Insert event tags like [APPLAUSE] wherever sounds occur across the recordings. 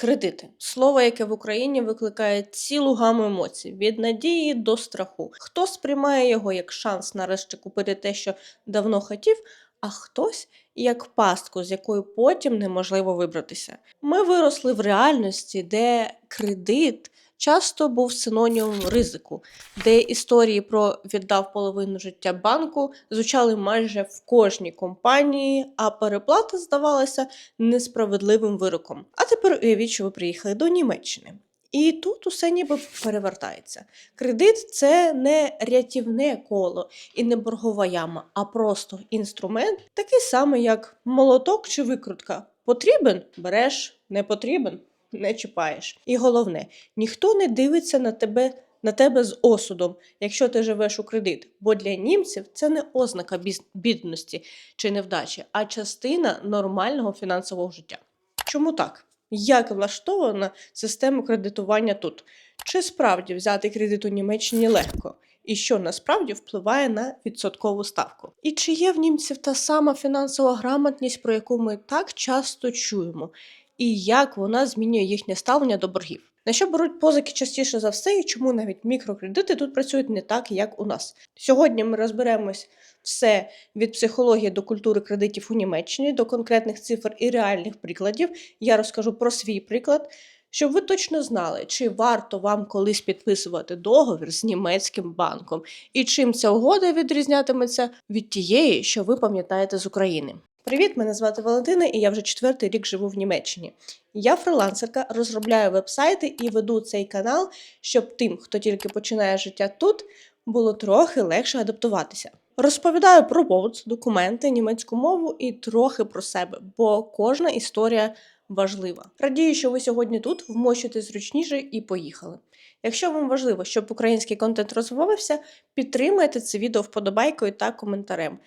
Кредити слово, яке в Україні викликає цілу гаму емоцій від надії до страху. Хто сприймає його як шанс нарешті купити те, що давно хотів, а хтось як пастку, з якої потім неможливо вибратися. Ми виросли в реальності, де кредит часто був синонімом ризику, де історії про віддав половину життя банку звучали майже в кожній компанії, а переплата здавалася несправедливим вироком. А тепер уявіть, що ви приїхали до Німеччини. І тут усе ніби перевертається. Кредит це не рятівне коло і не боргова яма, а просто інструмент, такий самий, як молоток чи викрутка. Потрібен береш, не потрібен не чіпаєш. І головне, ніхто не дивиться на тебе. На тебе з осудом, якщо ти живеш у кредит, бо для німців це не ознака бідності чи невдачі, а частина нормального фінансового життя. Чому так? Як влаштована система кредитування тут? Чи справді взяти кредит у Німеччині легко? І що насправді впливає на відсоткову ставку? І чи є в німців та сама фінансова грамотність, про яку ми так часто чуємо? І як вона змінює їхнє ставлення до боргів. На що беруть позики частіше за все, і чому навіть мікрокредити тут працюють не так, як у нас. Сьогодні ми розберемось все від психології до культури кредитів у Німеччині, до конкретних цифр і реальних прикладів. Я розкажу про свій приклад, щоб ви точно знали, чи варто вам колись підписувати договір з німецьким банком, і чим ця угода відрізнятиметься від тієї, що ви пам'ятаєте з України. Привіт, мене звати Валентина, і я вже четвертий рік живу в Німеччині. Я фрилансерка, розробляю вебсайти і веду цей канал, щоб тим, хто тільки починає життя тут, було трохи легше адаптуватися. Розповідаю про повод, документи, німецьку мову і трохи про себе, бо кожна історія важлива. Радію, що ви сьогодні тут вмощуєте зручніше і поїхали. Якщо вам важливо, щоб український контент розвивався, підтримайте це відео вподобайкою та коментарем.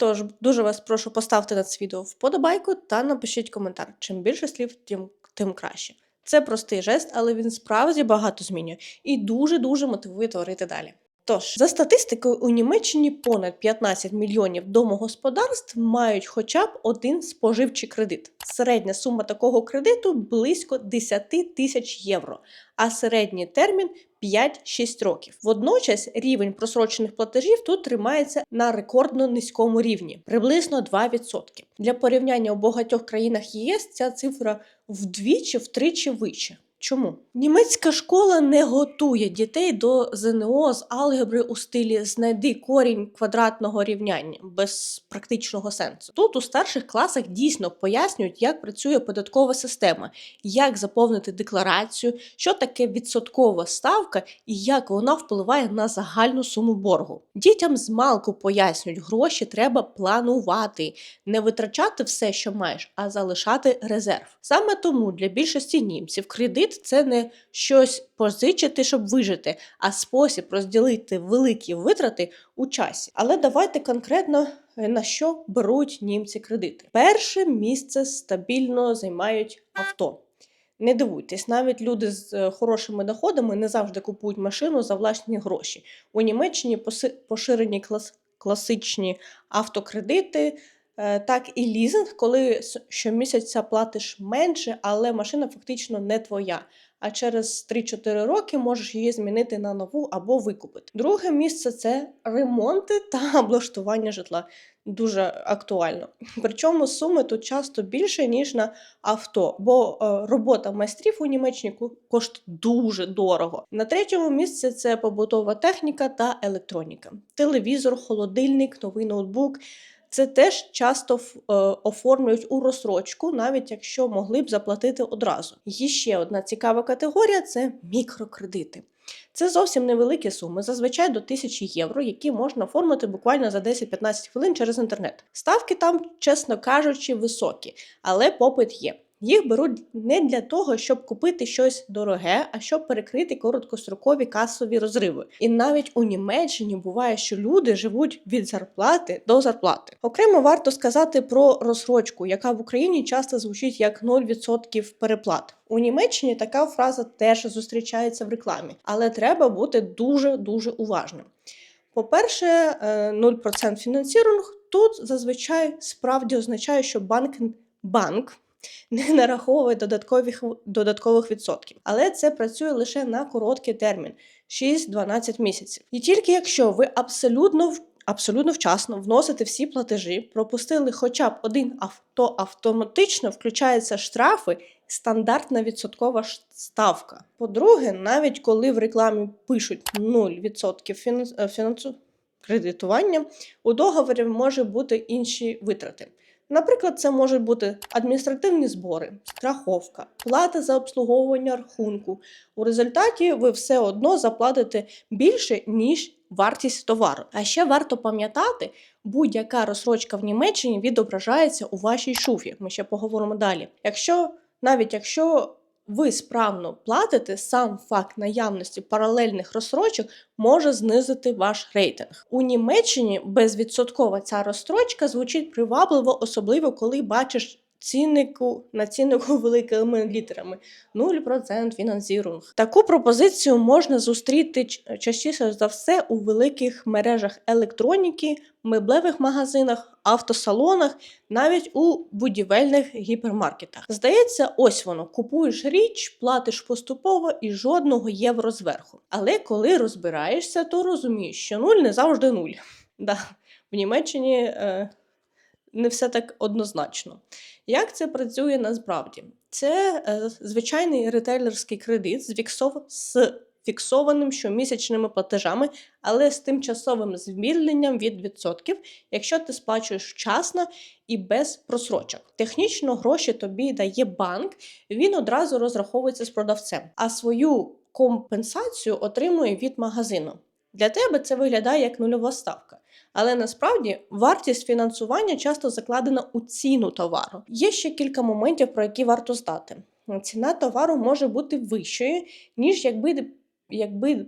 Тож дуже вас прошу поставити на це відео вподобайку та напишіть коментар. Чим більше слів, тим, тим краще. Це простий жест, але він справді багато змінює і дуже-дуже мотивує творити далі. Тож, за статистикою, у Німеччині понад 15 мільйонів домогосподарств мають хоча б один споживчий кредит. Середня сума такого кредиту близько 10 тисяч євро, а середній термін 5-6 років. Водночас рівень просрочених платежів тут тримається на рекордно низькому рівні приблизно 2%. Для порівняння у багатьох країнах ЄС ця цифра вдвічі-втричі вище. Чому німецька школа не готує дітей до ЗНО з алгебри у стилі знайди корінь квадратного рівняння без практичного сенсу? Тут у старших класах дійсно пояснюють, як працює податкова система, як заповнити декларацію, що таке відсоткова ставка і як вона впливає на загальну суму боргу. Дітям з малку пояснюють, гроші треба планувати, не витрачати все, що маєш, а залишати резерв. Саме тому для більшості німців кредит це не щось позичити, щоб вижити, а спосіб розділити великі витрати у часі. Але давайте конкретно е, на що беруть німці кредити. Перше місце стабільно займають авто. Не дивуйтесь, навіть люди з е, хорошими доходами не завжди купують машину за власні гроші. У Німеччині поширені клас- класичні автокредити. Е, Так і лізинг, коли щомісяця платиш менше, але машина фактично не твоя. А через 3-4 роки можеш її змінити на нову або викупити. Друге місце це ремонти та [LAUGHS] облаштування житла. Дуже актуально. Причому суми тут часто більше, ніж на авто, бо е, робота майстрів у Німеччині коштує дуже дорого. На третьому місці це побутова техніка та електроніка: телевізор, холодильник, новий ноутбук. Це теж часто е, оформлюють у розсрочку, навіть якщо могли б заплатити одразу. І ще одна цікава категорія це мікрокредити. Це зовсім невеликі суми, зазвичай до 1000 євро, які можна оформити буквально за 10-15 хвилин через інтернет. Ставки там, чесно кажучи, високі, але попит є. Їх беруть не для того, щоб купити щось дороге, а щоб перекрити короткострокові касові розриви. І навіть у Німеччині буває, що люди живуть від зарплати до зарплати. Окремо варто сказати про розсрочку, яка в Україні часто звучить як 0% переплат. У Німеччині така фраза теж зустрічається в рекламі, але треба бути дуже дуже уважним. По-перше, е, 0% фінансірунг тут зазвичай справді означає, що банк банк [LAUGHS] не нараховує додаткових, додаткових відсотків. Але це працює лише на короткий термін 6-12 місяців. І тільки якщо ви абсолютно абсолютно вчасно вносите всі платежі, пропустили хоча б один авто, автоматично включаються штрафи, стандартна відсоткова ставка. По-друге, навіть коли в рекламі пишуть 0% фінанс- е, фінансу кредитування, у договорі може бути інші витрати. Наприклад, це можуть бути адміністративні збори, страховка, плата за обслуговування рахунку. У результаті ви все одно заплатите більше, ніж вартість товару. А ще варто пам'ятати, будь-яка розсрочка в Німеччині відображається у вашій шуфі. Ми ще поговоримо далі. Якщо навіть якщо ви справно платите, сам факт наявності паралельних розсрочок може знизити ваш рейтинг. У Німеччині безвідсоткова ця розстрочка звучить привабливо, особливо коли бачиш ціннику на ціннику [LAUGHS] великими літерами 0% фінансірунг. Таку пропозицію можна зустріти частіше за все у великих мережах електроніки, меблевих магазинах, автосалонах, навіть у будівельних гіпермаркетах. Здається, ось воно: купуєш річ, платиш поступово і жодного євро зверху. Але коли розбираєшся, то розумієш, що нуль не завжди нуль. [LAUGHS] Да, в Німеччині е, не все так однозначно. Як це працює насправді? Це е, звичайний ретейлерський кредит з, фіксов... з фіксованим щомісячними платежами, але з тимчасовим звільненням від відсотків, якщо ти сплачуєш вчасно і без просрочок. Технічно гроші тобі дає банк, він одразу розраховується з продавцем, а свою компенсацію отримує від магазину. Для тебе це виглядає як нульова ставка. Але насправді вартість фінансування часто закладена у ціну товару. Є ще кілька моментів, про які варто знати. Ціна товару може бути вищою, ніж якби, якби,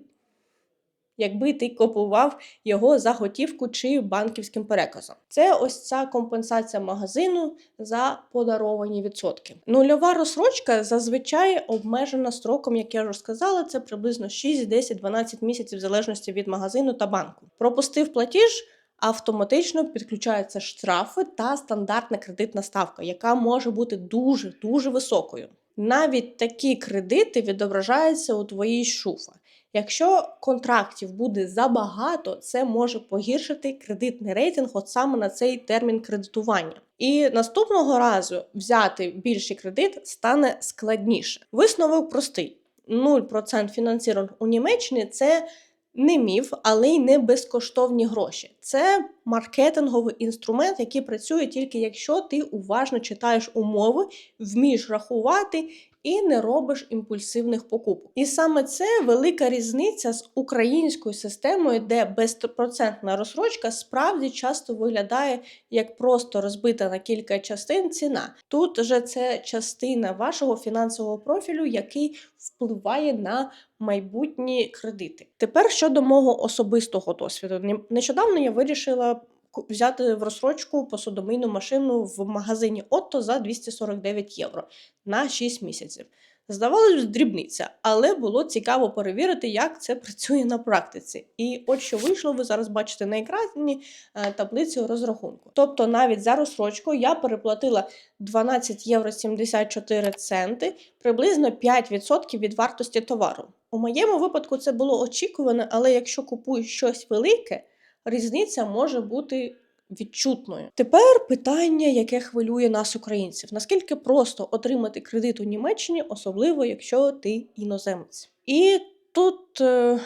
якби ти купував його за готівку чи банківським переказом. Це ось ця компенсація магазину за подаровані відсотки. Нульова розсрочка зазвичай обмежена строком, як я вже сказала, це приблизно 6, 10, 12 місяців в залежності від магазину та банку. Пропустив платіж. Автоматично підключаються штрафи та стандартна кредитна ставка, яка може бути дуже дуже високою. Навіть такі кредити відображаються у твоїй шуфа. Якщо контрактів буде забагато, це може погіршити кредитний рейтинг от саме на цей термін кредитування. І наступного разу взяти більший кредит стане складніше. Висновок простий: 0% фінансірунг у Німеччині це не міф, але й не безкоштовні гроші. Це маркетинговий інструмент, який працює тільки якщо ти уважно читаєш умови, вмієш рахувати і не робиш імпульсивних покупок. І саме це велика різниця з українською системою, де безпроцентна розсрочка справді часто виглядає як просто розбита на кілька частин ціна. Тут же це частина вашого фінансового профілю, який впливає на майбутні кредити. Тепер щодо мого особистого досвіду. Не- Нещодавно я вирішила взяти в розсрочку посудомийну машину в магазині Отто за 249 євро на 6 місяців. Здавалось, дрібниця, але було цікаво перевірити, як це працює на практиці. І от що вийшло, ви зараз бачите на екрані е, таблицю розрахунку. Тобто навіть за розсрочку я переплатила 12 євро 74 центи, приблизно 5% від вартості товару. У моєму випадку це було очікувано, але якщо купуєш щось велике, різниця може бути відчутною. Тепер питання, яке хвилює нас, українців: наскільки просто отримати кредит у Німеччині, особливо якщо ти іноземець. І тут, е,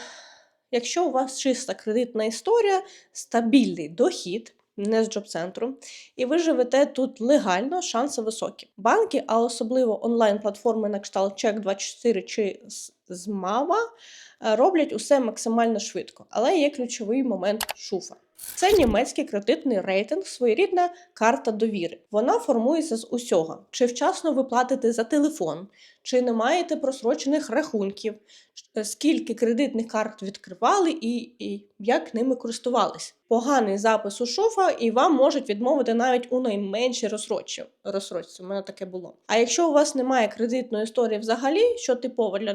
якщо у вас чиста кредитна історія, стабільний дохід. Не з джоб-центру, і ви живете тут легально, шанси високі. Банки, а особливо онлайн-платформи на кшталт Check24 чи з- Змава, е, роблять усе максимально швидко, але є ключовий момент шуфа. Це німецький кредитний рейтинг, своєрідна карта довіри. Вона формується з усього: чи вчасно ви платите за телефон, чи не маєте просрочених рахунків, е, скільки кредитних карт відкривали і, і як ними користувались. Поганий запис у шуфа, і вам можуть відмовити навіть у найменшій розсрочці. розсрочці. У мене таке було. А якщо у вас немає кредитної історії взагалі, що типово для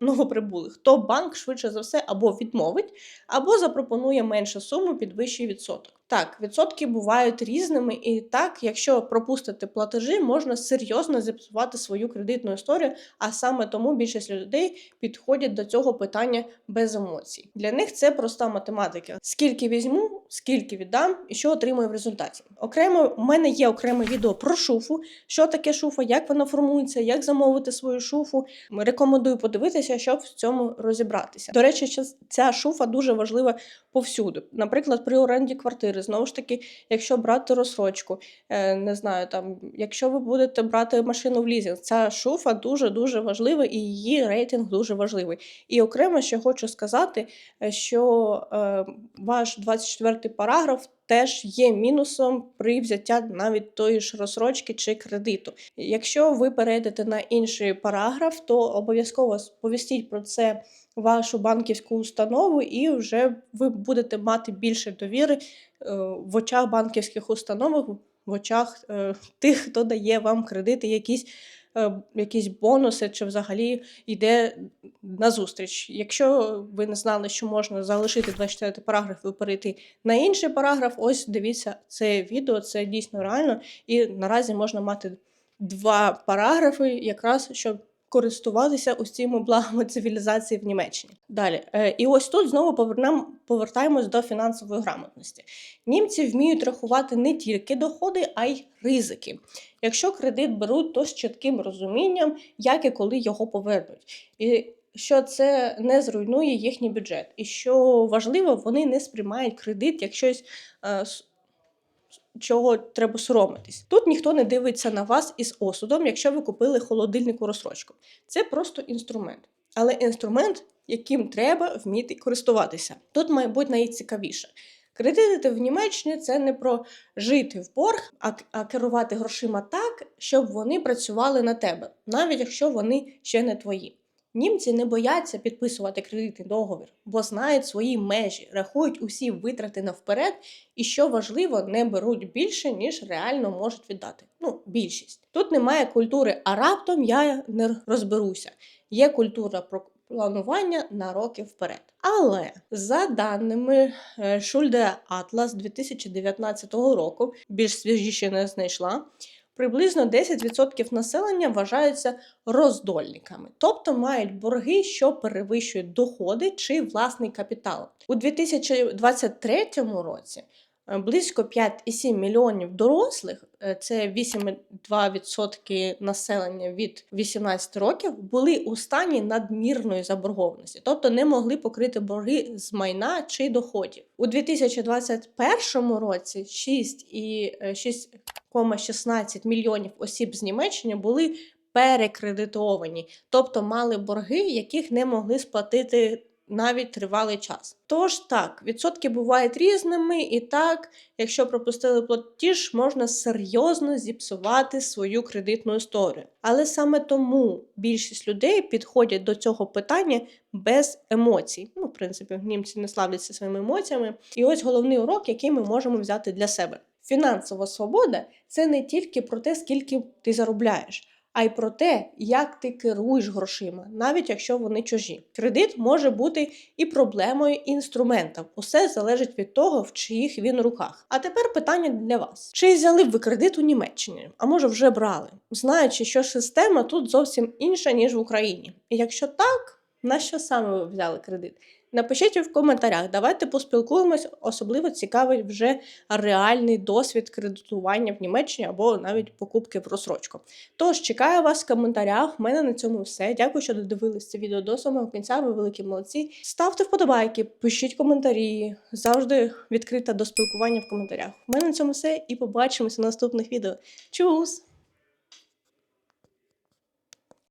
новоприбулих, то банк швидше за все або відмовить, або запропонує меншу суму під вищий відсоток. Так, відсотки бувають різними, і так, якщо пропустити платежі, можна серйозно зіпсувати свою кредитну історію, а саме тому більшість людей підходять до цього питання без емоцій. Для них це проста математика: скільки візьму, скільки віддам і що отримую в результаті. Окремо, у мене є окреме відео про шуфу, що таке шуфа, як вона формується, як замовити свою шуфу. Рекомендую подивитися, щоб в цьому розібратися. До речі, ця шуфа дуже важлива повсюди. Наприклад, при оренді квартири, знову ж таки, якщо брати розсрочку, е, не знаю, там, якщо ви будете брати машину в лізинг, ця шуфа дуже дуже важлива і її рейтинг дуже важливий. І окремо ще хочу сказати, е, що е, ваш 24 параграф. Теж є мінусом при взяття навіть тої ж розсрочки чи кредиту. Якщо ви перейдете на інший параграф, то обов'язково сповістіть про це вашу банківську установу, і вже ви будете мати більше довіри е, в очах банківських установ, в очах е, тих, хто дає вам кредити, якісь, якісь бонуси, чи взагалі йде на зустріч. Якщо ви не знали, що можна залишити 24 параграф і перейти на інший параграф, ось дивіться це відео, це дійсно реально, і наразі можна мати два параграфи, якраз щоб користуватися усіма благами цивілізації в Німеччині. Далі, е, і ось тут знову повертаємось до фінансової грамотності. Німці вміють рахувати не тільки доходи, а й ризики. Якщо кредит беруть, то з чітким розумінням, як і коли його повернуть. І що це не зруйнує їхній бюджет. І що важливо, вони не сприймають кредит як щось. Чого треба соромитись. Тут ніхто не дивиться на вас із осудом, якщо ви купили холодильнику розсрочку. Це просто інструмент. Але інструмент, яким треба вміти користуватися. Тут, мабуть, найцікавіше. Кредити в Німеччині це не про жити в борг, а керувати грошима так, щоб вони працювали на тебе, навіть якщо вони ще не твої. Німці не бояться підписувати кредитний договір, бо знають свої межі, рахують усі витрати навперед, і що важливо, не беруть більше, ніж реально можуть віддати. Ну, більшість. Тут немає культури, а раптом я не розберуся. Є культура про планування на роки вперед. Але за даними е, Шульде Атлас 2019 року, більш свіжіше не знайшла. Приблизно 10% населення вважаються роздольниками, тобто мають борги, що перевищують доходи чи власний капітал. У 2023 році е, близько 5,7 мільйонів дорослих, е, це 8,2% населення від 18 років, були у стані надмірної заборгованості, тобто не могли покрити борги з майна чи доходів. У 2021 році 6,6%. 16 мільйонів осіб з Німеччини були перекредитовані, тобто мали борги, яких не могли сплатити навіть тривалий час. Тож так, відсотки бувають різними, і так, якщо пропустили платіж, можна серйозно зіпсувати свою кредитну історію. Але саме тому більшість людей підходять до цього питання без емоцій. Ну, в принципі, німці не славляться своїми емоціями. І ось головний урок, який ми можемо взяти для себе. Фінансова свобода це не тільки про те, скільки ти заробляєш, а й про те, як ти керуєш грошима, навіть якщо вони чужі. Кредит може бути і проблемою, і інструментом. Усе залежить від того, в чиїх він руках. А тепер питання для вас: чи взяли б ви кредит у Німеччині? А може вже брали, знаючи, що система тут зовсім інша ніж в Україні. І якщо так, на що саме ви взяли кредит? Напишіть в коментарях, давайте поспілкуємось, особливо цікавий вже реальний досвід кредитування в Німеччині або навіть покупки в розсрочку. Тож чекаю вас в коментарях. У мене на цьому все. Дякую, що додивились це відео до самого кінця. Ви великі молодці. Ставте вподобайки, пишіть коментарі. Завжди відкрита до спілкування в коментарях. У мене на цьому все і побачимося в наступних відео. Чус!